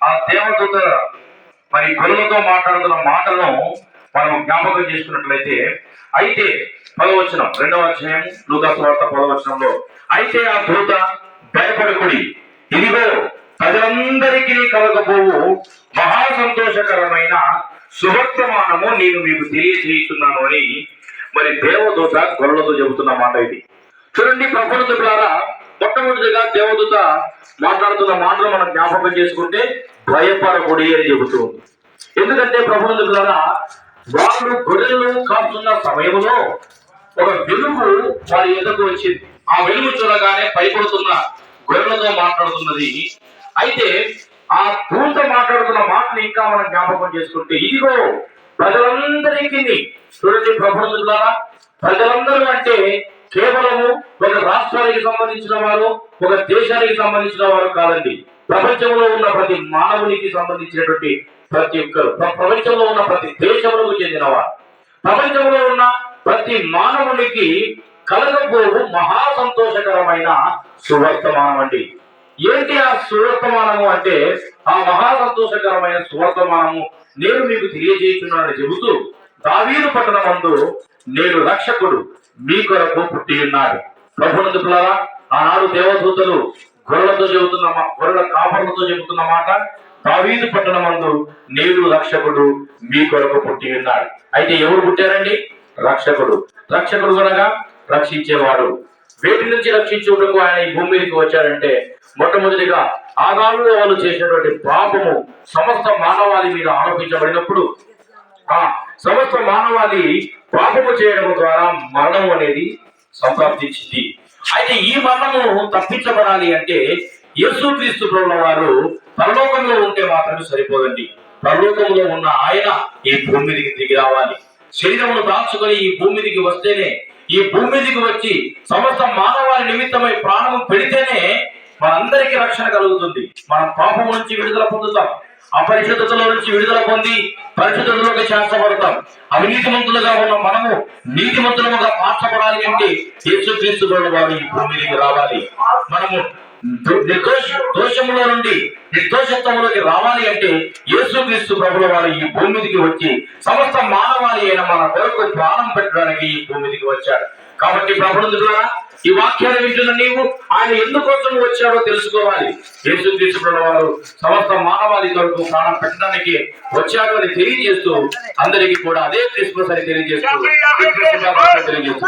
ఆ దేవదూత మరి గొర్రెలతో మాట్లాడుతున్న మాటలను మనం జ్ఞాపకం చేసుకున్నట్లయితే అయితే పదవచనం రెండవ అధ్యాయం లూకాసు వార్త పదవచనంలో అయితే ఆ దూత భయపడకుడి ఇదిగో ప్రజలందరికీ కలగబోవు మహా సంతోషకరమైన శుభవర్తమానము నేను మీకు తెలియజేస్తున్నాను అని మరి దేవదూత గొర్రెలతో చెబుతున్న మాట ఇది. చూడండి ప్రపంచ ద్వారా మొట్టమొదటిగా దేవదూత మాట్లాడుతున్న మాటలు మనం జ్ఞాపకం చేసుకుంటే భయపడకూడి అని చెబుతూ ఎందుకంటే ప్రభుత్వం ద్వారా వాళ్ళు గొర్రెలను కాస్తున్న సమయంలో ఒక వెలుగు వారి ఎదుకు వచ్చింది. ఆ వెలుగు చూడగానే భయపడుతున్న గొర్రెలతో మాట్లాడుతున్నది. అయితే ఆ దూత మాట్లాడుతున్న మాటలు ఇంకా మనం జ్ఞాపకం చేసుకుంటే ఇదిగో ప్రజలందరికీ చూడండి ప్రభుత్వం ద్వారా ప్రజలందరూ అంటే కేవలము ఒక రాష్ట్రానికి సంబంధించిన వారు ఒక దేశానికి సంబంధించిన వారు కాదండి. ప్రపంచంలో ఉన్న ప్రతి మానవునికి సంబంధించినటువంటి ప్రతి ఒక్కరు ప్రపంచంలో ఉన్న ప్రతి దేశములకు చెందినవారు. ప్రపంచంలో ఉన్న ప్రతి మానవునికి కలగబోవు మహా సంతోషకరమైన సువర్తమానం అండి. ఏంటి ఆ సువర్తమానము అంటే ఆ మహా సంతోషకరమైన సువర్తమానము నేను మీకు తెలియజేస్తున్నానని చెబుతూ దావీరు పట్టణమందు నేను రక్షకుడు మీ కొరకు పుట్టి ఉన్నాడు ఆ ఆనాడు దేవదూతలు గొర్రెలతో చెబుతున్న గొర్రెల కాపర్లతో చెబుతున్న మాట దావీదు పట్టణమందు నేడు రక్షకుడు మీ కొరకు పుట్టి ఉన్నాడు అయితే ఎవరు పుట్టారండి? రక్షకుడు. రక్షకుడు కనుక రక్షించేవాడు. వేటి నుంచి రక్షించుటకు ఆయన ఈ భూమి మీదకి వచ్చారంటే మొట్టమొదటిగా ఆదాలు వాళ్ళు చేసినటువంటి పాపము సమస్త మానవాళి మీద ఆరోపించబడినప్పుడు ఆ సమస్త మానవాళి పాపము చేయడం ద్వారా మరణం అనేది సంప్రాప్తించింది. అయితే ఈ మరణము తప్పించబడాలి అంటే యేసుక్రీస్తు ప్రభుల వారు పరలోకంలో ఉంటే మాత్రమే సరిపోదండి. పరలోకంలో ఉన్న ఆయన ఈ భూమి మీదకి దిగి రావాలి. శరీరమును దాల్చుకొని ఈ భూమి మీదకి వస్తేనే ఈ భూమి మీదకి వచ్చి సమస్త మానవాళి నిమిత్తమై ప్రాణము పెడితేనే మనందరికీ రక్షణ కలుగుతుంది. మనం పాపం నుంచి విడుదల పొందుతాం. అపరిశుద్ధతలో నుంచి విడుదల పొంది పరిశుద్ధతలోకి చేర్చబడతాం. అవినీతిమంతులుగా ఉన్న మనము నీతిమంతులుగా మార్చబడాలి అంటే యేసుక్రీస్తు ప్రభువు వారు ఈ భూమి మీదకి రావాలి. మనము నిర్దోష దోషములో నుండి నిర్దోషత్వంలోకి రావాలి అంటే యేసుక్రీస్తు ప్రభుల వారు ఈ భూమి మీదకి వచ్చి సమస్త మానవాళి అయిన మన కొరకు ప్రాణం పెట్టడానికి ఈ భూమి మీదకి వచ్చాడు. కాబట్టి ప్రభుత్వ ఈ వాక్యాన్ని వింటున్న నీవు ఆయన ఎందుకోసం వచ్చాడో తెలుసుకోవాలి. యేసుక్రీస్తు ప్రభుల వారు సమస్త మానవాళి కొరకు ప్రాణం పెట్టడానికి వచ్చాడు అని తెలియజేస్తూ అందరికీ కూడా అదే క్రిస్మస్ అని తెలియజేస్తూ తెలియజేస్తూ